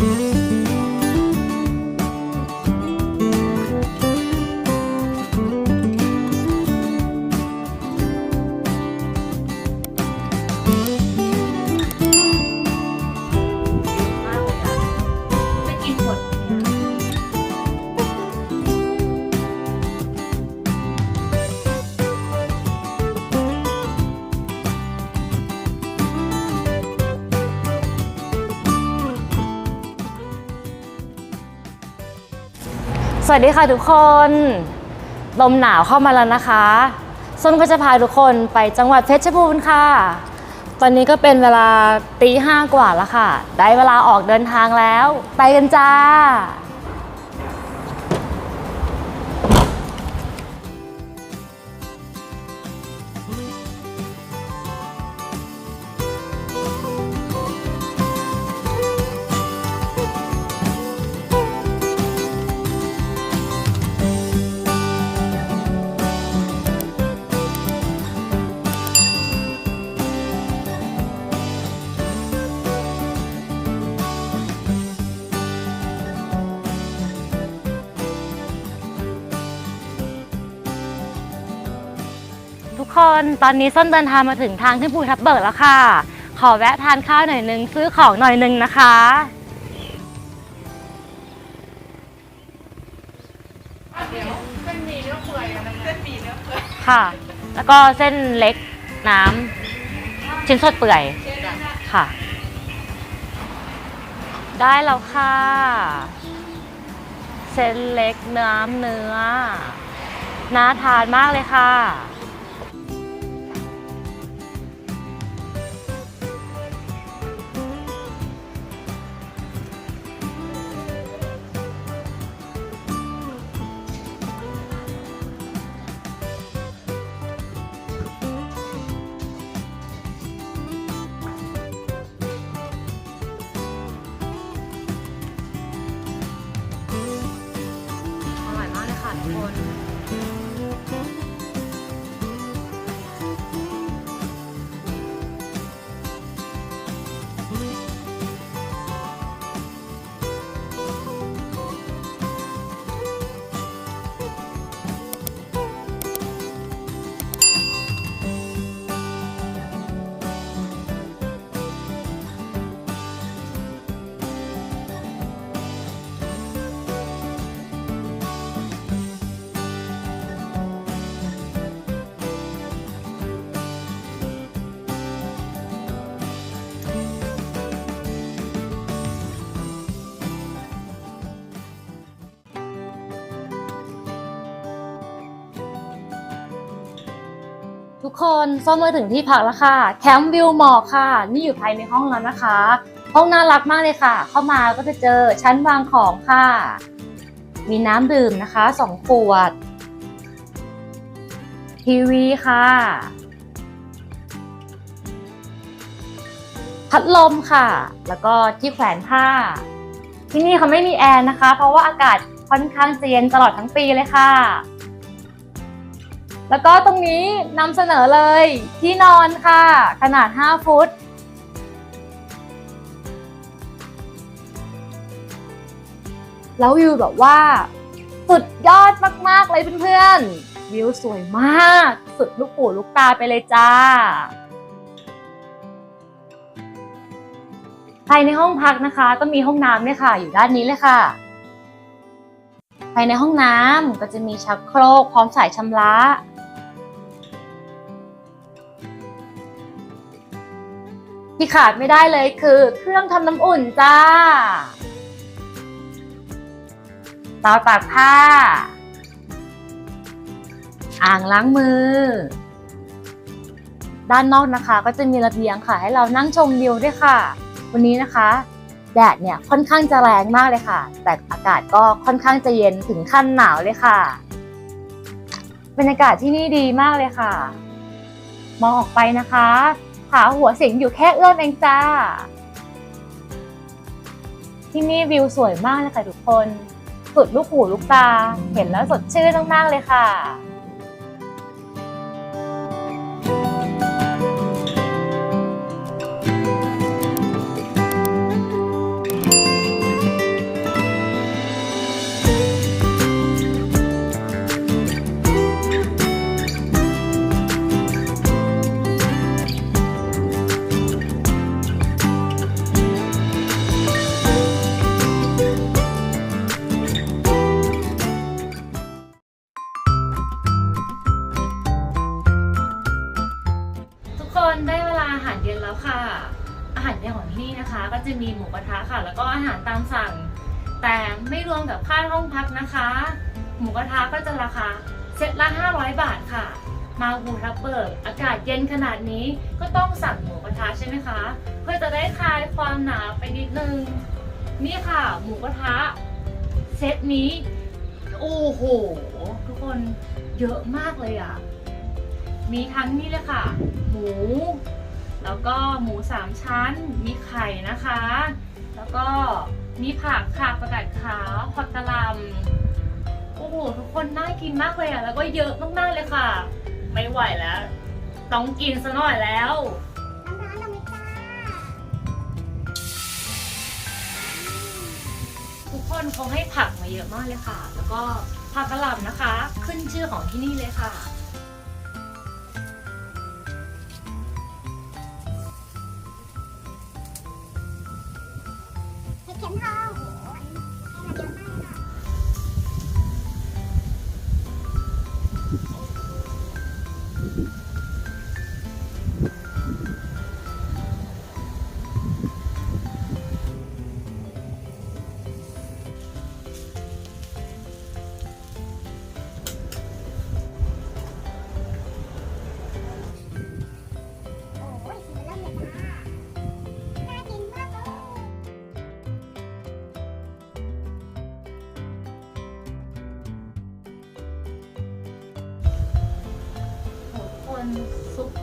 ม สวัสดีค่ะทุกคน ลมหนาวเข้ามาแล้วนะคะ ส้นก็จะพาทุกคนไปจังหวัดเพชรบูรณ์ค่ะ ตอนนี้ก็เป็นเวลาตีห้ากว่าแล้วค่ะ ได้เวลาออกเดินทางแล้ว ไปกันจ้า คน ตอนนี้ส้นเดินทางมาถึงทางขึ้นภูทับเบิกแล้วค่ะ ขอแวะทานข้าวหน่อยนึงซื้อของหน่อยนึงนะคะเส้นหมี่เนื้อเปื่อยค่ะ แล้วก็เส้นเล็กน้ำชิ้นสดเปื่อยค่ะ ได้แล้วค่ะเส้นเล็กน้ำเนื้อน่าทานมากเลยค่ะ คนส้มมาถึงที่พักแล้วค่ะ แคมป์วิวหมอกค่ะ นี่อยู่ภายในห้องแล้วนะคะ ห้องน่ารักมากเลยค่ะ เข้ามาก็จะเจอชั้นวางของค่ะ มีน้ำดื่มนะคะสองขวด ทีวีค่ะ พัดลมค่ะ แล้วก็ที่แขวนผ้า ที่นี่เขาไม่มีแอร์นะคะ เพราะว่าอากาศค่อนข้างเย็นตลอดทั้งปีเลยค่ะ แล้วก็ตรงนี้นำเสนอเลยที่นอนค่ะ ขนาด 5 ฟุต แล้ววิวแบบว่า สุดยอดมาก ๆ เลยเพื่อนๆ วิวสวยมาก สุดลูกหูลูกตาไปเลยจ้า ภายในห้องพักนะคะ ก็มีห้องน้ำเนี่ยค่ะ อยู่ด้านนี้เลยค่ะภายในห้องน้ำก็จะมีชักโครกพร้อมสายชำระ ที่ขาดไม่ได้เลยคือเครื่องทำน้ำอุ่นจ้าเตาตากผ้า อ่างล้างมือ ด้านนอกนะคะ ก็จะมีระเบียงค่ะ ให้เรานั่งชมวิวด้วยค่ะ วันนี้นะคะแดดเนี่ยค่อนข้างจะแรงมากเลยค่ะ แต่อากาศก็ค่อนข้างจะเย็นถึงขั้นหนาวเลยค่ะ บรรยากาศที่นี่ดีมากเลยค่ะ มองออกไปนะคะ ผาหัวสิงอยู่แค่เอื้อมเองจ้า ที่นี่วิวสวยมากเลยค่ะทุกคน สุดลูกหูลูกตา เห็นแล้วสดชื่นมากๆเลยค่ะ จะมีหมูกระทะค่ะ แล้วก็อาหารตามสั่ง แต่ไม่รวมกับค่าห้องพักนะคะ หมูกระทะก็จะราคาเซตละ 500 บาทค่ะ มาภูทับเบิกอากาศเย็นขนาดนี้ก็ต้องสั่งหมูกระทะใช่ไหมคะ เพื่อจะได้คลายความหนาวไปนิดนึง นี่ค่ะ หมูกระทะเซตนี้โอ้โห ทุกคนเยอะมากเลยอะ มีทั้งนี่เลยค่ะ หมู แล้วก็หมูสามชั้น มีไข่นะคะ แล้วก็มีผักค่ะประกาศขาวผักกะหล่ำโอ้โหทุกคนน่ากินมากเลยอะ แล้วก็เยอะมากๆเลยค่ะ ไม่ไหวแล้ว ต้องกินซะหน่อยแล้วทุกคนเขาให้ผักมาเยอะมากเลยค่ะ แล้วก็ผักกะหล่ำนะคะ ขึ้นชื่อของที่นี่เลยค่ะ เห็ดเข็มทองโอ้โหอันนี้ให้มาเยอะมาก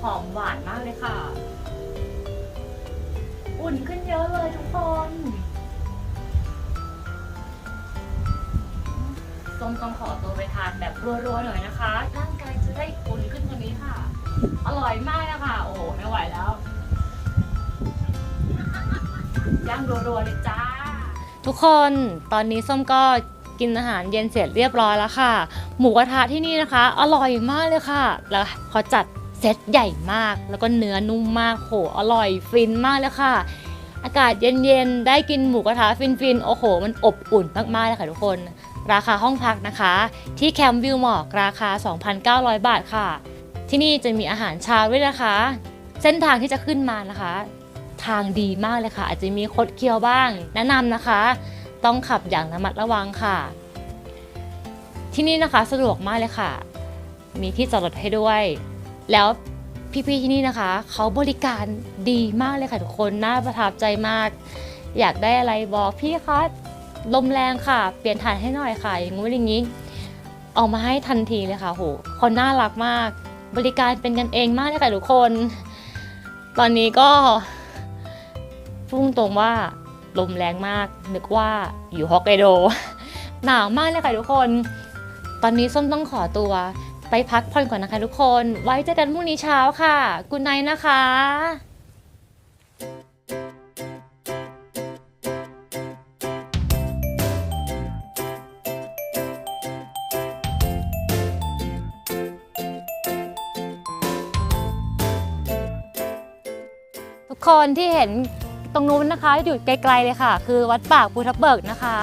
หอมหวานมากเลยค่ะ อุ่นขึ้นเยอะเลยทุกคนส้มต้องขอตัวไปทานแบบรัวๆหน่อยนะคะ ร่างกายจะได้อุ่นขึ้นกว่านี้ค่ะ อร่อยมากนะคะ โอ้โห ไม่ไหวแล้ว ย่างรัวๆเลยจ้า ทุกคนตอนนี้ส้มก็กินอาหารเย็นเสร็จเรียบร้อยแล้วค่ะ หมูกระทะที่นี่นะคะ อร่อยมากเลยค่ะ แล้วเขาจัด เซตใหญ่มาก แล้วก็เนื้อนุ่มมากโหอร่อยฟินมากเลยค่ะ อากาศเย็นๆ ได้กินหมูกระทะฟินๆ โอ้โห มันอบอุ่นมากๆเลยค่ะทุกคน ราคาห้องพักนะคะ ที่แคมป์วิวหมอกราคา 2,900 บาทค่ะ ที่นี่จะมีอาหารเช้าด้วยนะคะ เส้นทางที่จะขึ้นมานะคะ ทางดีมากเลยค่ะ อาจจะมีคดเคี้ยวบ้าง แนะนำนะคะ ต้องขับอย่างระมัดระวังค่ะ ที่นี่นะคะสะดวกมากเลยค่ะ มีที่จอดรถให้ด้วย แล้วพี่ ๆ ที่นี่นะคะ เขาบริการดีมากเลยค่ะทุกคน น่าประทับใจมาก อยากได้อะไรบอกพี่คะลมแรงค่ะ เปลี่ยนถ่านให้หน่อยค่ะ อย่างงู้นอย่างนี้ออกมาให้ทันทีเลยค่ะโหคนน่ารักมาก บริการเป็นกันเองมากเลยค่ะทุกคน ตอนนี้ก็พุ่งตรงว่าลมแรงมาก นึกว่าอยู่ฮอกไกโด หนาวมากเลยค่ะทุกคน ตอนนี้ส้มต้องขอตัว ไปพักผ่อนก่อนนะคะทุกคน ไว้เจอกันพรุ่งนี้เช้าค่ะกุนไนนะคะทุกคนที่เห็นตรงนู้นนะคะ อยู่ไกลๆเลยค่ะ คือวัดปากภูทับเบิกนะคะ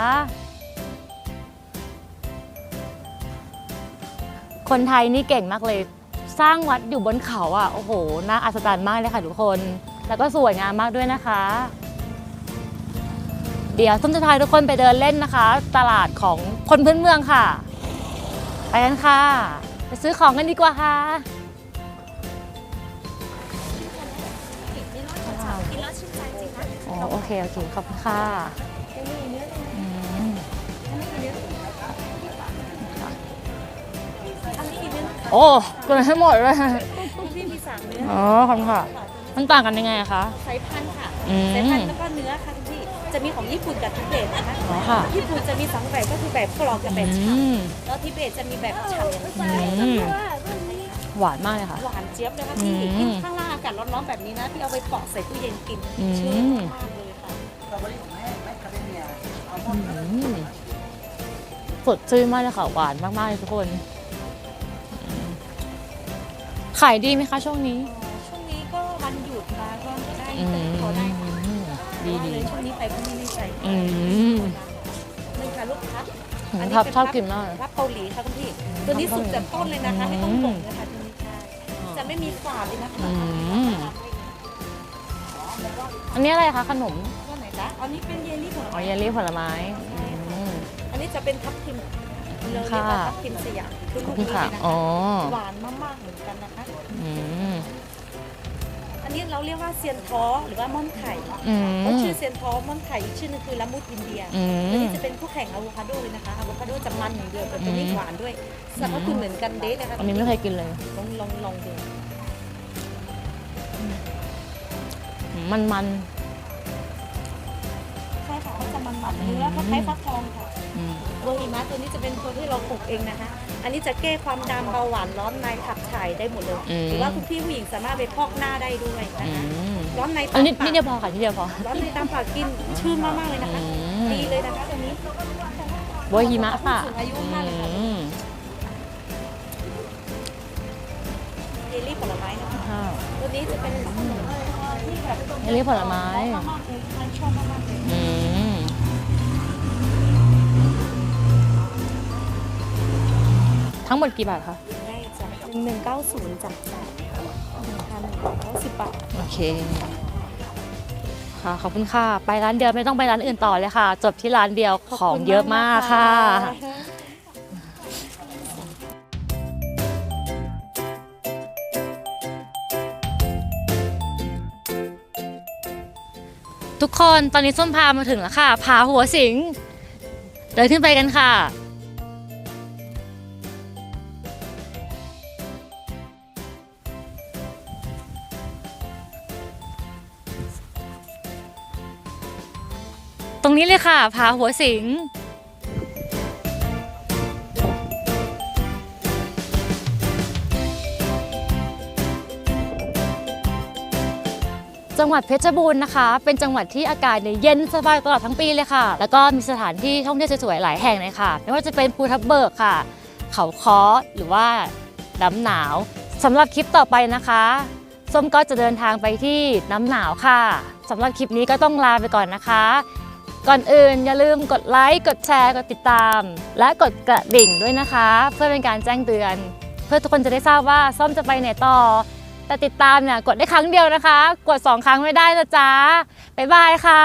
คนไทยนี่เก่งมากเลย สร้างวัดอยู่บนเขาอะโอ้โหน่าอัศจรรย์มากเลยค่ะทุกคน แล้วก็สวยงามมากด้วยนะคะ เดี๋ยวส้มจะพาทุกคนไปเดินเล่นนะคะ ตลาดของคนพื้นเมืองค่ะ ไปกันค่ะ ไปซื้อของกันดีกว่าค่ะกินแล้วชื่นใจจริงนะอ๋อโอเค โอเค ขอบคุณค่ะ โอ้กินให้หมดเลยพี่มีสามเนื้ออ๋อขอบคุณค่ะ มันต่างกันยังไงอะคะไซส์พันธุ์ค่ะอืมไซส์พันธุ์แล้วก็เนื้อค่ะคุณพี่ จะมีของญี่ปุ่นกับทิเบตนะคะอ๋อค่ะญี่ปุ่นจะมีสองแบบก็คือแบบกรอบกับแบบอืฉ่มำแล้วทิเบตจะมีแบบฉ่ำอืมหวานมากเลยค่ะ หวานเจี๊ยบเลยค่ะพี่อืมยิ่งข้างล่างอากาศร้อนๆแบบนี้นะพี่เอาไปปอกใส่ตู้เย็นกินอืม ชื่นมากเลยค่ะ อืมสดชื่นมากเลยค่ะ หวานมากๆเลยทุกคนอืม ขายดีไหมคะช่วงนี้ ช่วงนี้ก็วันหยุดมาก็ได้อืมพอได้ค่ะดีเพราะว่าดีเลยช่วงนี้ไปก็ไม่ได้ใส่อืมนี่ค่ะลูกค้าผมอันนี้ชอบเป็นชอบพับกินมากเลยรับเกาหลีค่ะคุณพี่ตัวนี้สุดจากต้นเลยนะคะไม่ต้องบ่งเลยค่ะที่นี่ใช่จะไม่มีฝาดเลยนะคะอืมอันนี้อะไรคะขนมว่าไหนจ๊ะคะอันนี้เป็นเยลลี่ผลอ๋อไม้เยลลี่ผลไม้อืมอันนี้จะเป็นทับทิม เราเรียกว่าทับทิมสยามคือขลูอบกคุณนี้ค่ะเลยนะอ๋อคะหวานมากๆเหมือนกันนะคะ อืม อันนี้เราเรียกว่าเซียนท้อหรือว่าม่อนไข่อืเขามชื่อเซียนท้อม่อนไข่อีกชื่อนึงคือละมุดอินเดียอืตัวมนี้จะเป็นคู่แข่งอะโวคาโดเลยนะคะอะโวคาโดจะมันอย่างเดียวแต่ตัวนี้อืม หวานด้วยสรรพคุณเหมือนกันเดทนะคะอันนี้ไม่เคยกินเลยลองลองลองดูมันมันใช่ ค่ะเขาจะมันๆเนื้อคล้ายๆฟักทองค่ะๆอืมตัวหิมะตัวนี้จะเป็นตัวที่เราปลูกเองนะคะ อันนี้จะแก้ความดำเบาหวานร้อนในขับถ่ายได้หมดเลย อืม หรือว่าคุณพี่ผู้หญิงสามารถไปพอกหน้าได้ด้วยนะอืคะมร้อนในอันนี้ตามนี่เดียวพอค่ะนี่เดียวพอ ร้อนในตามปากกินชื่นมากๆเลยนะคะ อืม ดีเลยนะคะตัวนี้โบยหิมะค่ะผู้สูงอายุมากเลยค่ะอืมเยลลี่ผลไม้นะคะค่ะตัวนี้จะเป็นขนมที่แบบเยลลี่ผลไม้มากๆเลยทานชอบมากๆเลย อืม ทั้งหมดกี่บาทคะได้จากหนึ่งเก้าศูนย์จากจากหนึ่งพันหนึ่งร้อยเก้าสิบบาทโอเค ค่ะขอบคุณค่ะ ไปร้านเดียวไม่ต้องไปร้านอื่นต่อเลยค่ะ จบที่ร้านเดียวของเยอะมากค่ะ ทุกคนตอนนี้ส้มพามาถึงแล้วค่ะ ผาหัวสิง เดินขึ้นไปกันค่ะ ตรงนี้เลยค่ะผาหัวสิงจังหวัดเพชรบูรณ์นะคะ เป็นจังหวัดที่อากาศเนี่ยเย็นสบายตลอดทั้งปีเลยค่ะ แล้วก็มีสถานที่ท่องเที่ยวสวยๆหลายแห่งเลยค่ะ ไม่ว่าจะเป็นภูทับเบิกค่ะ เขาค้อหรือว่าน้ำหนาวสำหรับคลิปต่อไปนะคะส้มก็จะเดินทางไปที่น้ำหนาวค่ะสำหรับคลิปนี้ก็ต้องลาไปก่อนนะคะ ก่อนอื่นอย่าลืมกดไลค์ กดแชร์ กดติดตาม และกดกระดิ่งด้วยนะคะ เพื่อเป็นการแจ้งเตือน เพื่อทุกคนจะได้ทราบว่าส้มจะไปไหนต่อ แต่ติดตามเนี่ยกดได้ครั้งเดียวนะคะ กด 2 ครั้งไม่ได้นะจ๊ะบ๊ายบายค่ะ